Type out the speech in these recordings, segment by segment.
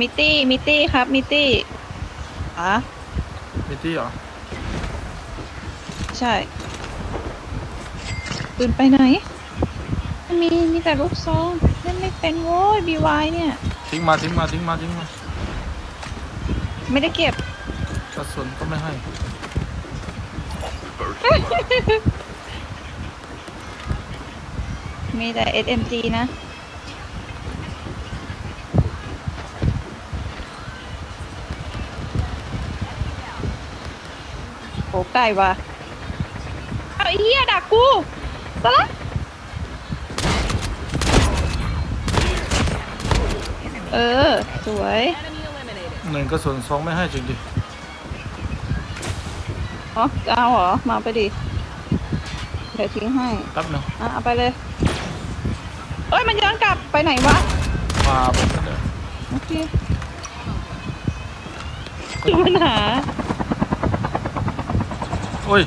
มิตตี้ มิตตี้ครับ มิตตี้อะมิตี้เหรอ ใช่ ปืนไปไหนไม่มี มีแต่ลูกซองเล่นไม่เป็นโว้ยบีวายเนี่ย ทิ้งมาทิ้งมาทิ้งมาทิ้งมาไม่ได้เก็บกระสุนก็ไม่ให้ มีแต่ SMG นะ โหไก่ว่ะเอาไอ้เหี้ยดักกูตะละเออ สวย หนึ่งกระสุนสองไม่ให้จริงดิอ๋อจะเอาเหรอ มาไปดิ เดี๋ยวทิ้งให้ แป๊บหนึงอะเอาไปเลย เอ้ย มันย้อนกลับไปไหนวะมาผมก็ได้โอเคคือปัญหาโอ้ย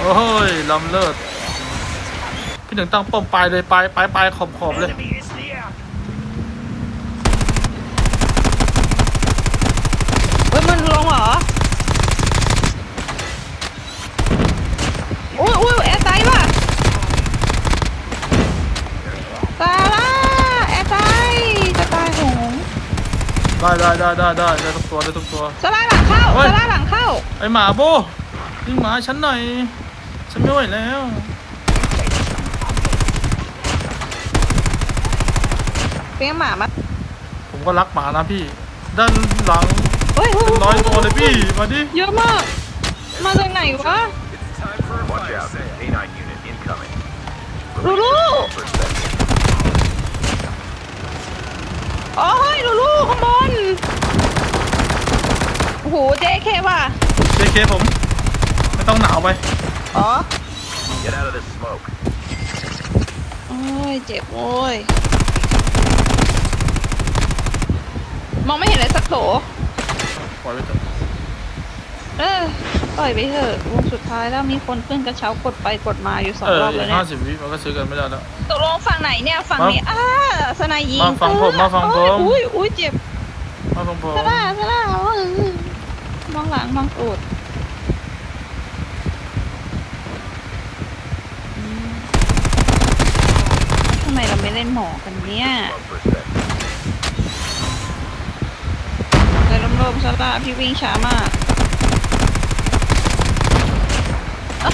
โอ้ยลำเลิศพี่หนึ่งตั้งป้อมปลายเลยปลายปลายปลายขอบขอบเลย เฮ้ย มันลงเหรอ อุ้ยอุ้ยแอร์ไตว่ะตายละแอร์ไตจะตายโหง ได้ได้ได้ได้ได้ได้ทุกตัวได้ทุกตัวสลายหลังเข้าเฮ้ยสลายหลังเข้า ไอหมาโบยิงหมาฉันหน่อย ฉันไม่ไหวแล้ว เปี้ยงหมามาผมก็รักหมานะพี่ ด้านหลังเฮ้ยเป็นร้อยตัวเลยพี่ มาดิ เยอะมาก มาจากไหนวะ Watch out. A9 unit incoming. ลูลู โอ้ยลูลูข้างบนโอ้โหเจเคว่ะ เจเคผม ไม่ต้องหนาวไป อ๋อ Get out of this smoke. โอ้ยเจ็บโอ้ย มองไม่เห็นเลยสักโถปล่อยไปเถอะเออ ปล่อยไปเถอะวงสุดท้ายแล้วมีคนขึ้นกระเช้ากดไปกดมาอยู่สองเออรอบแล้วเนี่ห้ายสิบวิมันก็ซื้อกันไม่ได้แล้ว ตกลงฝั่งไหนเนี่ยฝั่งนี้มาอ้าสนายยิงมาฝั่งผมมาฝั่งผมโอ้ยอุ้ยอุ้ยเจ็บมาผมผมซาร่าซาร่าเออมองหลังมองตูดอืมทำไมเราไม่เล่นหมอกันเนี่ย Smoke percent. เลยลมๆซาร่าพี่วิ่งช้ามาก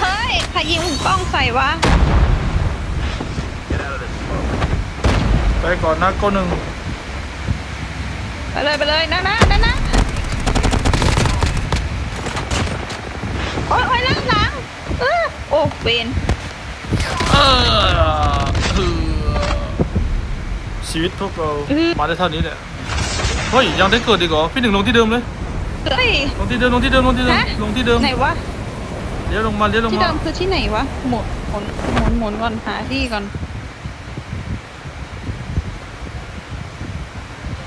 เฮ้ยใครยิงกล้องใส่วะ Get out of this smoke. ไปก่อนนะโก็หนึ่งไปเลยไปเลยนะนะนะนะโอ้ยโอ้ยหลังหลังเออโอ้เวนเออคือชีวิตพวกเรา มาได้เท่านี้แหละ เฮ้ย ยังได้เกิดอีกเหรอ พี่หนึ่งลงที่เดิมเลย เฮ้ย ลงที่เดิม ลงที่เดิม ลงที่เดิม ฮะ ลงที่เดิม ไหนวะ เลี้ยวลงมาเลี้ยวลงที่มาเดิมคือที่ไหนวะ หมุนหมุนหมุนหมุนก่อนหาที่ก่อน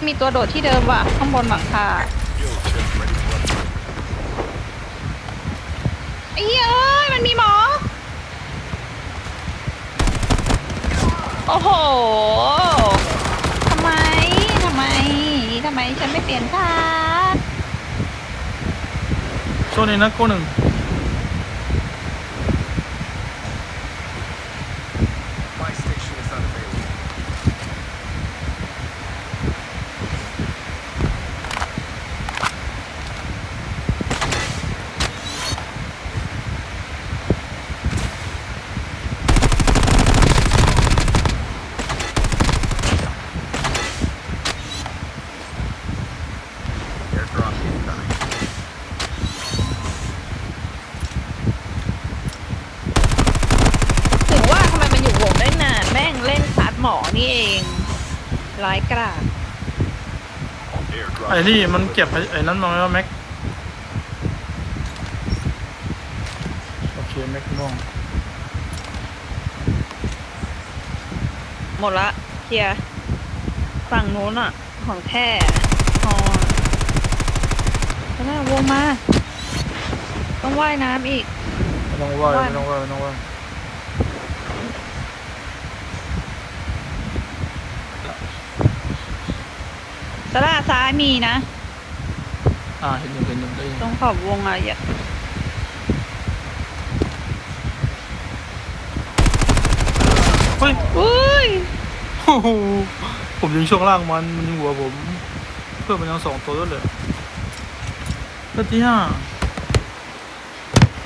มีตัวโดดที่เดิมว่ะ ข้างบนหลังคาไอ้เหี้ยเอ้ย มันมีหมอ โอ้โห ทำไม ทำไม ทำไมฉันไม่เปลี่ยนท่าช่วงนี้นะโก็หนึ่ง My station is unavailable. 'Airdrop incoming. ถึงว่าทำไมมันอยู่วงได้นาน แม่งเล่นคัด หมอนี่เอง ร้ายกราด Airdrop. ไอ้นี่มันเก็บไอ้ไอ้นั้นมาแล้วแม็ก โอเคแม็กม่วงหมดละเคลียร์ฝั่งนู้นอะ ของแท้ฮอแล้วน่ะวงมา ต้องว่ายน้ำอีก ไม่ต้องว่าไม่ต้องว่าไม่ต้องว่า สลาซ้ายมีนะ อ่าเห็นอยู่เห็นอยู่ได้ยินตรงขอบวงอะอย่าเฮ้ยอุ้ยโอ้โหผมยิงช่วงล่างมันมันยิงหัวผม เพื่อนมันยังสองตัวด้วยเลยก็ที่ห้า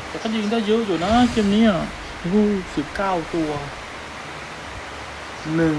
แต่ก็ยิงได้เยอะอยู่นะเกมนี้อะโอ้โหสิบเก้าตัวหนึ่ง